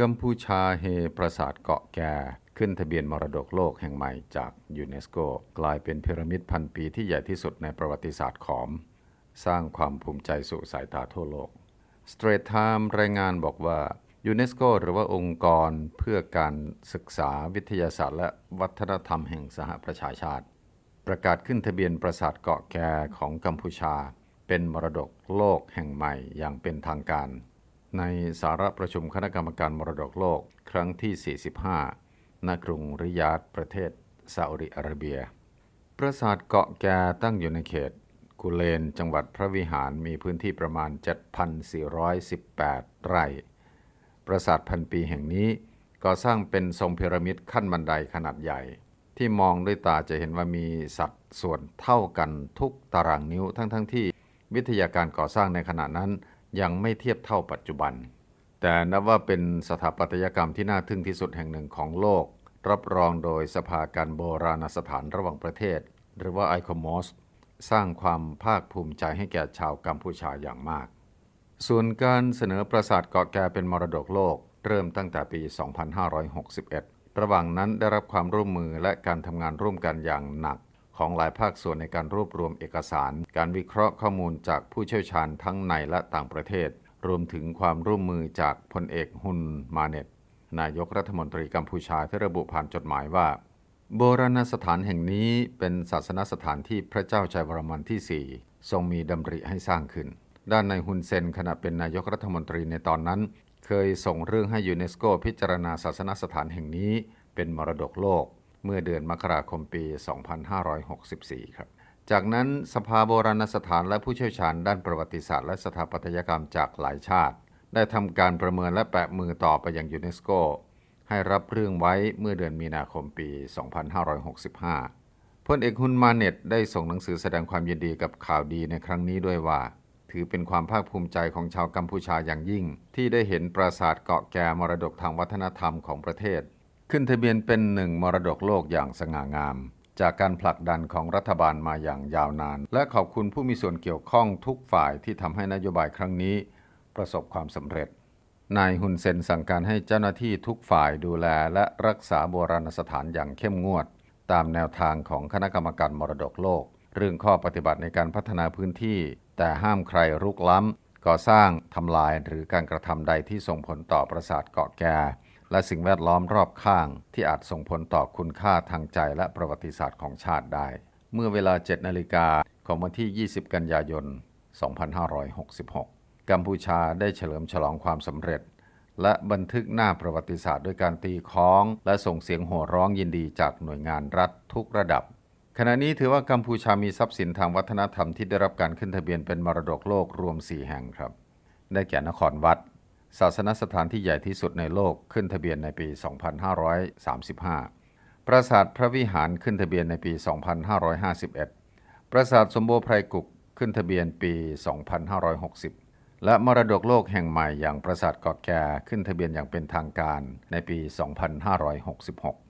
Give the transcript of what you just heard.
กัมพูชาเฮปราสาทเกาะแก่ขึ้นทะเบียนมรดกโลกแห่งใหม่จากยูเนสโก กลายเป็นพีระมิดพันปีที่ใหญ่ที่สุดในประวัติศาสตร์ขอม สร้างความภูมิใจสู่สายตาทั่วโลก Straight Time รายงานบอกว่ายูเนสโกหรือว่าองค์กรเพื่อการศึกษาวิทยาศาสตร์ และวัฒนธรรมแห่งสหประชาชาติ ประกาศขึ้นทะเบียนปราสาทเกาะแก่ของกัมพูชา เป็นมรดกโลกแห่งใหม่อย่างเป็นทางการ ในสาระประชุมคณะกรรมการมรดกโลกครั้งที่ 45 ณ กรุงริยาดประเทศซาอุดิอาระเบีย ปราสาทเกาะแก่ตั้งอยู่ในเขต กุเลนจังหวัดพระวิหารมีพื้นที่ประมาณ 7,418 ไร่ ปราสาทพันปีแห่งนี้ก่อสร้างเป็นทรงพีระมิดขั้นบันไดขนาดใหญ่ ที่มองด้วยตาจะเห็นว่ามีสัดส่วนเท่ากันทุกตารางนิ้วทั้งๆทที่วิทยาการก่อสร้างในขณะนั้น ยังไม่เทียบเท่าปัจจุบัน แต่นับว่าเป็นสถาปัตยกรรมที่น่าทึ่งที่สุดแห่งหนึ่งของโลก รับรองโดยสภาการโบราณสถานระหว่างประเทศ หรือว่าไอคอมอสสร้างความภาคภูมิใจให้แก่ชาวกัมพูชาอย่างมาก ส่วนการเสนอปราสาทเกาะแกเป็นมรดกโลก เริ่มตั้งแต่ปี 2561 ระหว่างนั้นได้รับความร่วมมือและการทำงานร่วมกันอย่างหนัก ของหลายภาคส่วนในการรวบรวมเอกสาร การวิเคราะห์ข้อมูลจากผู้เชี่ยวชาญทั้งในและต่างประเทศ รวมถึงความร่วมมือจากพลเอกฮุนมาเน็ต นายกรัฐมนตรีกัมพูชาที่ระบุผ่านจดหมายว่า โบราณสถานแห่งนี้เป็นศาสนสถานที่พระเจ้าชัยวรมันที่ 4 ทรงมีดำริให้สร้างขึ้น ด้านในฮุนเซนขณะเป็นนายกรัฐมนตรีในตอนนั้น เคยส่งเรื่องให้ยูเนสโกพิจารณาศาสนสถานแห่งนี้เป็นมรดกโลก เมื่อเดือนมกราคมปี 2564 ครับ จากนั้นสภาโบราณสถานและผู้เชี่ยวชาญด้านประวัติศาสตร์และสถาปัตยกรรมจากหลายชาติ ได้ทำการประเมินและแปะมือต่อไปยังยูเนสโก ให้รับเรื่องไว้เมื่อเดือนมีนาคมปี 2565พลเอกฮุนมาเน็ตได้ส่งหนังสือแสดงความยินดีกับข่าวดีในครั้งนี้ด้วยว่าถือเป็นความภาคภูมิใจของชาวกัมพูชาอย่างยิ่ง ที่ได้เห็นปราสาทเกาะแก่มรดกทางวัฒนธรรมของประเทศ ขึ้นทะเบียนเป็นหนึ่งมรดกโลกอย่างสง่างาม จากการผลักดันของรัฐบาลมาอย่างยาวนาน และขอบคุณผู้มีส่วนเกี่ยวข้องทุกฝ่ายที่ทำให้นโยบายครั้งนี้ ประสบความสำเร็จ นายฮุนเซนสั่งการให้เจ้าหน้าที่ทุกฝ่ายดูแลและรักษาโบราณสถานอย่างเข้มงวด ตามแนวทางของคณะกรรมการมรดกโลก เรื่องข้อปฏิบัติในการพัฒนาพื้นที่ แต่ห้ามใครรุกล้ำก่อสร้างทำลายหรือการกระทำใดที่ส่งผลต่อประสาทเกาะแก่ และสิ่งแวดล้อมรอบข้างที่อาจส่งผลต่อคุณค่าทางใจและประวัติศาสตร์ของชาติได้ เมื่อเวลา 7 นาฬิกาของวันที่ 20 กันยายน 2566 กัมพูชาได้เฉลิมฉลองความสำเร็จ และบันทึกหน้าประวัติศาสตร์ด้วยการตีค้อง และส่งเสียงโห่ร้องยินดีจากหน่วยงานรัฐทุกระดับ ขณะนี้ถือว่ากัมพูชามีทรัพย์สินทางวัฒนธรรมที่ได้รับการขึ้นทะเบียนเป็นมรดกโลกรวม 4 แห่งครับ ได้แก่นครวัด ศาสนสถานที่ใหญ่ที่สุดในโลกขึ้นทะเบียนในปี 2535 ปราสาทพระวิหารขึ้นทะเบียนในปี 2551 ปราสาทสมบูรไพรกุกขึ้นทะเบียนปี 2560 และมรดกโลกแห่งใหม่อย่างปราสาทเกาะแก่ขึ้นทะเบียนอย่างเป็นทางการในปี 2566